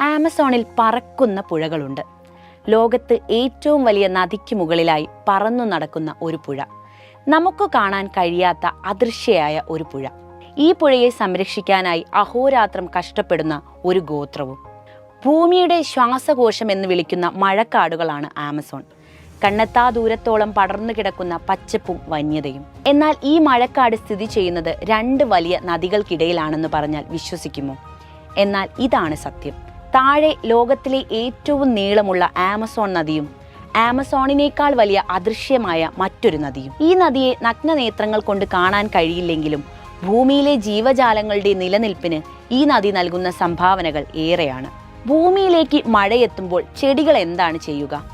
ആമസോണിൽ പറക്കുന്ന പുഴകളുണ്ട്. ലോകത്ത് ഏറ്റവും വലിയ നദിക്ക് മുകളിലായി പറന്നു നടക്കുന്ന ഒരു പുഴ. നമുക്ക് കാണാൻ കഴിയാത്ത അദൃശ്യയായ ഒരു പുഴ. ഈ പുഴയെ സംരക്ഷിക്കാനായി അഹോരാത്രം കഷ്ടപ്പെടുന്ന ഒരു ഗോത്രവും. ഭൂമിയുടെ ശ്വാസകോശം എന്ന് വിളിക്കുന്ന മഴക്കാടുകളാണ് ആമസോൺ. കണ്ണെത്താ ദൂരത്തോളം പടർന്നു കിടക്കുന്ന പച്ചപ്പും വന്യതയും. എന്നാൽ ഈ മഴക്കാട് സ്ഥിതി ചെയ്യുന്നത് രണ്ട് വലിയ നദികൾക്കിടയിലാണെന്ന് പറഞ്ഞാൽ വിശ്വസിക്കുമോ? എന്നാൽ ഇതാണ് സത്യം. താഴെ ലോകത്തിലെ ഏറ്റവും നീളമുള്ള ആമസോൺ നദിയും ആമസോണിനേക്കാൾ വലിയ അദൃശ്യമായ മറ്റൊരു നദിയും. ഈ നദിയെ നഗ്നനേത്രങ്ങൾ കൊണ്ട് കാണാൻ കഴിയില്ലെങ്കിലും ഭൂമിയിലെ ജീവജാലങ്ങളുടെ നിലനിൽപ്പിന് ഈ നദി നൽകുന്ന സംഭാവനകൾ ഏറെയാണ്. ഭൂമിയിലേക്ക് മഴയെത്തുമ്പോൾ ചെടികൾ എന്താണ് ചെയ്യുക?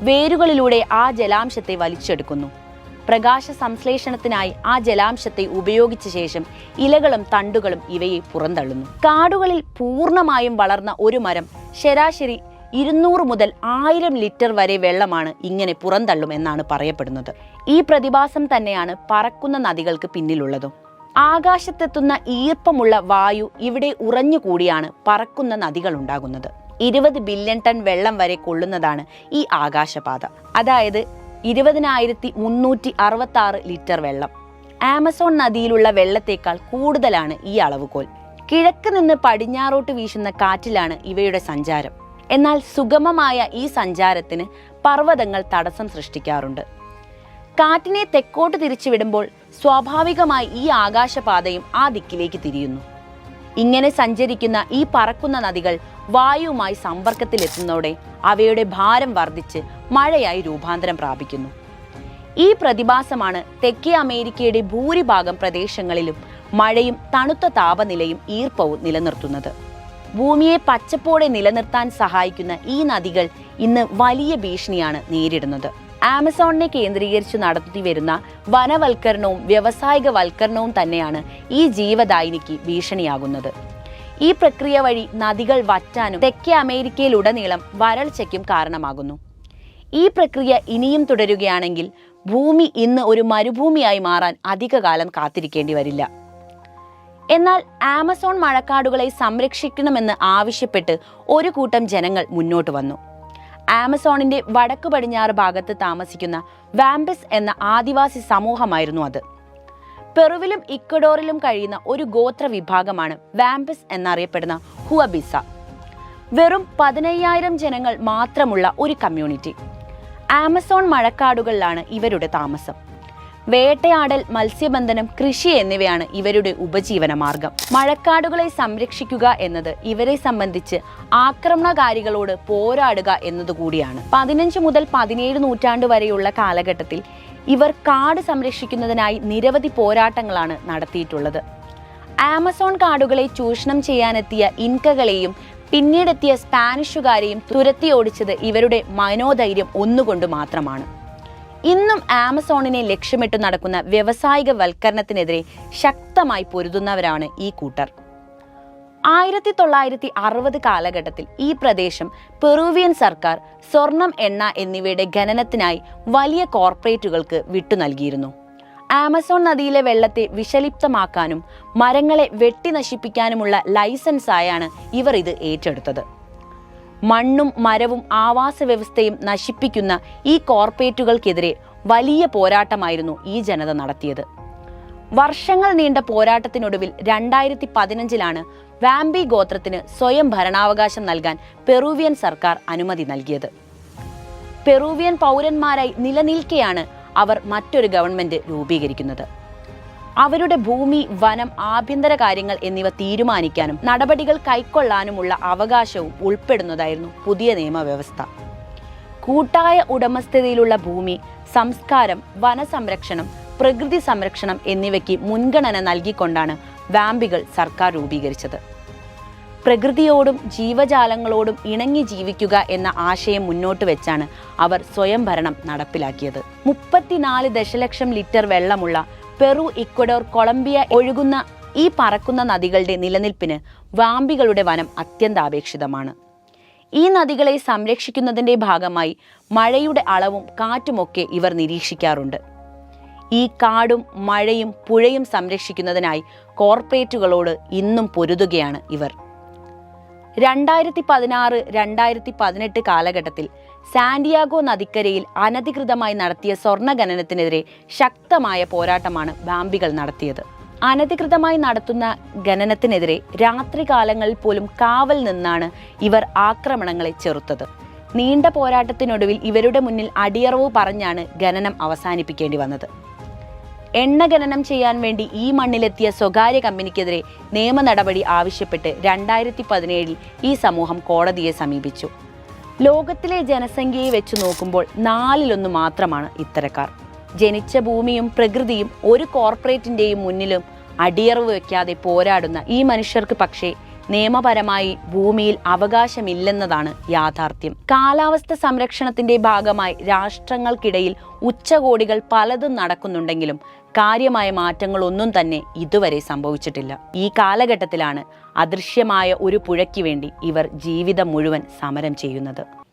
വേരുകളിലൂടെ ആ ജലാംശത്തെ വലിച്ചെടുക്കുന്നു. പ്രകാശ സംശ്ലേഷണത്തിനായി ആ ജലാംശത്തെ ഉപയോഗിച്ച ശേഷം ഇലകളും തണ്ടുകളും ഇവയെ പുറന്തള്ളുന്നു. കാടുകളിൽ പൂർണമായും വളർന്ന ഒരു മരം ശരാശരി ഇരുന്നൂറ് മുതൽ ആയിരം ലിറ്റർ വരെ വെള്ളമാണ് ഇങ്ങനെ പുറന്തള്ളും എന്നാണ് പറയപ്പെടുന്നത്. ഈ പ്രതിഭാസം തന്നെയാണ് പറക്കുന്ന നദികൾക്ക് പിന്നിലുള്ളതും. ആകാശത്തെത്തുന്ന ഈർപ്പമുള്ള വായു ഇവിടെ ഉറഞ്ഞുകൂടിയാണ് പറക്കുന്ന നദികൾ ഉണ്ടാകുന്നത്. ഇരുപത് ബില്യൺ ടൺ വെള്ളം വരെ കൊള്ളുന്നതാണ് ഈ ആകാശപാത. അതായത് ഇരുപതിനായിരത്തി മുന്നൂറ്റി അറുപത്തി ആറ് ലിറ്റർ വെള്ളം. ആമസോൺ നദിയിലുള്ള വെള്ളത്തേക്കാൾ കൂടുതലാണ് ഈ അളവുകോൽ. കിഴക്ക് നിന്ന് പടിഞ്ഞാറോട്ട് വീശുന്ന കാറ്റിലാണ് ഇവയുടെ സഞ്ചാരം. എന്നാൽ സുഗമമായ ഈ സഞ്ചാരത്തിന് പർവതങ്ങൾ തടസ്സം സൃഷ്ടിക്കാറുണ്ട്. കാറ്റിനെ തെക്കോട്ട് തിരിച്ചുവിടുമ്പോൾ സ്വാഭാവികമായി ഈ ആകാശപാതയും ആ ദിക്കിലേക്ക് തിരിയുന്നു. ഇങ്ങനെ സഞ്ചരിക്കുന്ന ഈ പറക്കുന്ന നദികൾ വായുവുമായി സമ്പർക്കത്തിലെത്തുന്നതോടെ അവയുടെ ഭാരം വർദ്ധിച്ച് മഴയായി രൂപാന്തരം പ്രാപിക്കുന്നു. ഈ പ്രതിഭാസമാണ് തെക്കേ അമേരിക്കയുടെ ഭൂരിഭാഗം പ്രദേശങ്ങളിലും മഴയും തണുത്ത താപനിലയും ഈർപ്പവും നിലനിർത്തുന്നത്. ഭൂമിയെ പച്ചപ്പോടെ നിലനിർത്താൻ സഹായിക്കുന്ന ഈ നദികൾ ഇന്ന് വലിയ ഭീഷണിയാണ് നേരിടുന്നത്. ആമസോണിനെ കേന്ദ്രീകരിച്ച് നടത്തി വരുന്ന വനവൽക്കരണവും വ്യവസായിക വൽക്കരണവും തന്നെയാണ് ഈ ജീവദായിനിക്ക് ഭീഷണിയാകുന്നത്. ഈ പ്രക്രിയ വഴി നദികൾ വറ്റാനും തെക്കേ അമേരിക്കയിലുടനീളം വരൾച്ചയ്ക്കും കാരണമാകുന്നു. ഈ പ്രക്രിയ ഇനിയും തുടരുകയാണെങ്കിൽ ഭൂമി ഇന്ന് ഒരു മരുഭൂമിയായി മാറാൻ അധികകാലം കാത്തിരിക്കേണ്ടി വരില്ല. എന്നാൽ ആമസോൺ മഴക്കാടുകളെ സംരക്ഷിക്കണമെന്ന് ആവശ്യപ്പെട്ട് ഒരു കൂട്ടം ജനങ്ങൾ മുന്നോട്ട് വന്നു. ആമസോണിന്റെ വടക്കു പടിഞ്ഞാറ് ഭാഗത്ത് താമസിക്കുന്ന വാംബിസ് എന്ന ആദിവാസി സമൂഹമായിരുന്നു അത്. പെറുവിലും ഇക്വഡോറിലും കഴിയുന്ന ഒരു ഗോത്ര വിഭാഗമാണ് വാംബിസ് എന്നറിയപ്പെടുന്ന ഹുവബിസ. വെറും പതിനയ്യായിരം ജനങ്ങൾ മാത്രമുള്ള ഒരു കമ്മ്യൂണിറ്റി. ആമസോൺ മഴക്കാടുകളിലാണ് ഇവരുടെ താമസം. വേട്ടയാടൽ മത്സ്യബന്ധനം കൃഷി എന്നിവയാണ് ഇവരുടെ ഉപജീവന മാർഗം മഴക്കാടുകളെ സംരക്ഷിക്കുക എന്നത് ഇവരെ സംബന്ധിച്ച് ആക്രമണകാരികളോട് പോരാടുക എന്നതുകൂടിയാണ്. പതിനഞ്ച് മുതൽ പതിനേഴ് നൂറ്റാണ്ട് വരെയുള്ള കാലഘട്ടത്തിൽ ഇവർ കാട് സംരക്ഷിക്കുന്നതിനായി നിരവധി പോരാട്ടങ്ങളാണ് നടത്തിയിട്ടുള്ളത്. ആമസോൺ കാടുകളെ ചൂഷണം ചെയ്യാനെത്തിയ ഇൻകകളെയും പിന്നീടെത്തിയ സ്പാനിഷുകാരെയും തുരത്തി ഓടിച്ചത് ഇവരുടെ മനോധൈര്യം ഒന്നുകൊണ്ട് മാത്രമാണ്. ഇന്നും ആമസോണിനെ ലക്ഷ്യമിട്ട് നടക്കുന്ന വ്യവസായിക വൽക്കരണത്തിനെതിരെ ശക്തമായി പൊരുതുന്നവരാണ് ഈ കൂട്ടർ. ആയിരത്തി തൊള്ളായിരത്തി അറുപത് കാലഘട്ടത്തിൽ ഈ പ്രദേശം പെറൂവിയൻ സർക്കാർ സ്വർണം എണ്ണ എന്നിവയുടെ ഖനനത്തിനായി വലിയ കോർപ്പറേറ്റുകൾക്ക് വിട്ടു നൽകിയിരുന്നു. ആമസോൺ നദിയിലെ വെള്ളത്തെ വിഷലിപ്തമാക്കാനും മരങ്ങളെ വെട്ടി നശിപ്പിക്കാനുമുള്ള ലൈസൻസായാണ് ഇവർ ഇത് ഏറ്റെടുത്തത്. മണ്ണും മരവും ആവാസ വ്യവസ്ഥയും നശിപ്പിക്കുന്ന ഈ കോർപ്പറേറ്റുകൾക്കെതിരെ വലിയ പോരാട്ടമായിരുന്നു ഈ ജനത നടത്തിയത്. വർഷങ്ങൾ നീണ്ട പോരാട്ടത്തിനൊടുവിൽ രണ്ടായിരത്തി പതിനഞ്ചിലാണ് വാംബി ഗോത്രത്തിന് സ്വയം ഭരണാവകാശം നൽകാൻ പെറൂവിയൻ സർക്കാർ അനുമതി നൽകിയത്. പെറൂവിയൻ പൗരന്മാരായി നിലനിൽക്കെയാണ് അവർ മറ്റൊരു ഗവൺമെന്റ് രൂപീകരിക്കുന്നത്. അവരുടെ ഭൂമി വനം ആഭ്യന്തര കാര്യങ്ങൾ എന്നിവ തീരുമാനിക്കാനും നടപടികൾ കൈക്കൊള്ളാനുമുള്ള അവകാശവും ഉൾപ്പെടുന്നതായിരുന്നു പുതിയ നിയമവ്യവസ്ഥ. കൂട്ടായ ഉടമസ്ഥതയിലുള്ള ഭൂമി സംസ്കാരം വനസംരക്ഷണം പ്രകൃതി സംരക്ഷണം എന്നിവയ്ക്ക് മുൻഗണന നൽകിക്കൊണ്ടാണ് വാമ്പികൾ സർക്കാർ രൂപീകരിച്ചത്. പ്രകൃതിയോടും ജീവജാലങ്ങളോടും ഇണങ്ങി ജീവിക്കുക എന്ന ആശയം മുന്നോട്ട് വെച്ചാണ് അവർ സ്വയം ഭരണം നടപ്പിലാക്കിയത്. മുപ്പത്തിനാല് ദശലക്ഷം ലിറ്റർ വെള്ളമുള്ള പെറു ഇക്വഡോർ കൊളംബിയ ഒഴുകുന്ന ഈ പറക്കുന്ന നദികളുടെ നിലനിൽപ്പിന് വാമ്പികളുടെ വനം അത്യന്താപേക്ഷിതമാണ്. ഈ നദികളെ സംരക്ഷിക്കുന്നതിന്റെ ഭാഗമായി മഴയുടെ അളവും കാറ്റുമൊക്കെ ഇവർ നിരീക്ഷിക്കാറുണ്ട്. ഈ കാടും മഴയും പുഴയും സംരക്ഷിക്കുന്നതിനായി കോർപ്പറേറ്റുകളോട് ഇന്നും പൊരുതുകയാണ് ഇവർ. രണ്ടായിരത്തി പതിനാറ് രണ്ടായിരത്തി പതിനെട്ട് കാലഘട്ടത്തിൽ സാന്റിയാഗോ നദിക്കരയിൽ അനധികൃതമായി നടത്തിയ സ്വർണ ഖനനത്തിനെതിരെ ശക്തമായ പോരാട്ടമാണ് ബാംബികൾ നടത്തിയത്. അനധികൃതമായി നടത്തുന്ന ഖനനത്തിനെതിരെ രാത്രികാലങ്ങളിൽ പോലും കാവൽ നിന്നാണ് ഇവർ ആക്രമണങ്ങളെ ചെറുത്തത്. നീണ്ട പോരാട്ടത്തിനൊടുവിൽ ഇവരുടെ മുന്നിൽ അടിയറവ് പറഞ്ഞാണ് ഖനനം അവസാനിപ്പിക്കേണ്ടി വന്നത്. എണ്ണ ഖനനം ചെയ്യാൻ വേണ്ടി ഈ മണ്ണിലെത്തിയ സ്വകാര്യ കമ്പനിക്കെതിരെ നിയമ നടപടി ആവശ്യപ്പെട്ട് രണ്ടായിരത്തി പതിനേഴിൽ ഈ സമൂഹം കോടതിയെ സമീപിച്ചു. ലോകത്തിലെ ജനസംഖ്യയെ വെച്ച് നോക്കുമ്പോൾ നാലിലൊന്ന് മാത്രമാണ് ഇത്തരക്കാർ. ജനിച്ച ഭൂമിയും പ്രകൃതിയും ഒരു കോർപ്പറേറ്റിന്റെയും മുന്നിലും അടിയറവ് വയ്ക്കാതെ പോരാടുന്ന ഈ മനുഷ്യർക്ക് പക്ഷേ നിയമപരമായി ഭൂമിയിൽ അവകാശമില്ലെന്നതാണ് യാഥാർത്ഥ്യം. കാലാവസ്ഥ സംരക്ഷണത്തിന്റെ ഭാഗമായി രാഷ്ട്രങ്ങൾക്കിടയിൽ ഉച്ചകോടികൾ പലതും നടക്കുന്നുണ്ടെങ്കിലും കാര്യമായ മാറ്റങ്ങളൊന്നും തന്നെ ഇതുവരെ സംഭവിച്ചിട്ടില്ല. ഈ കാലഘട്ടത്തിലാണ് അദൃശ്യമായ ഒരു പുഴയ്ക്ക് വേണ്ടി ഇവർ ജീവിതം മുഴുവൻ സമരം ചെയ്യുന്നത്.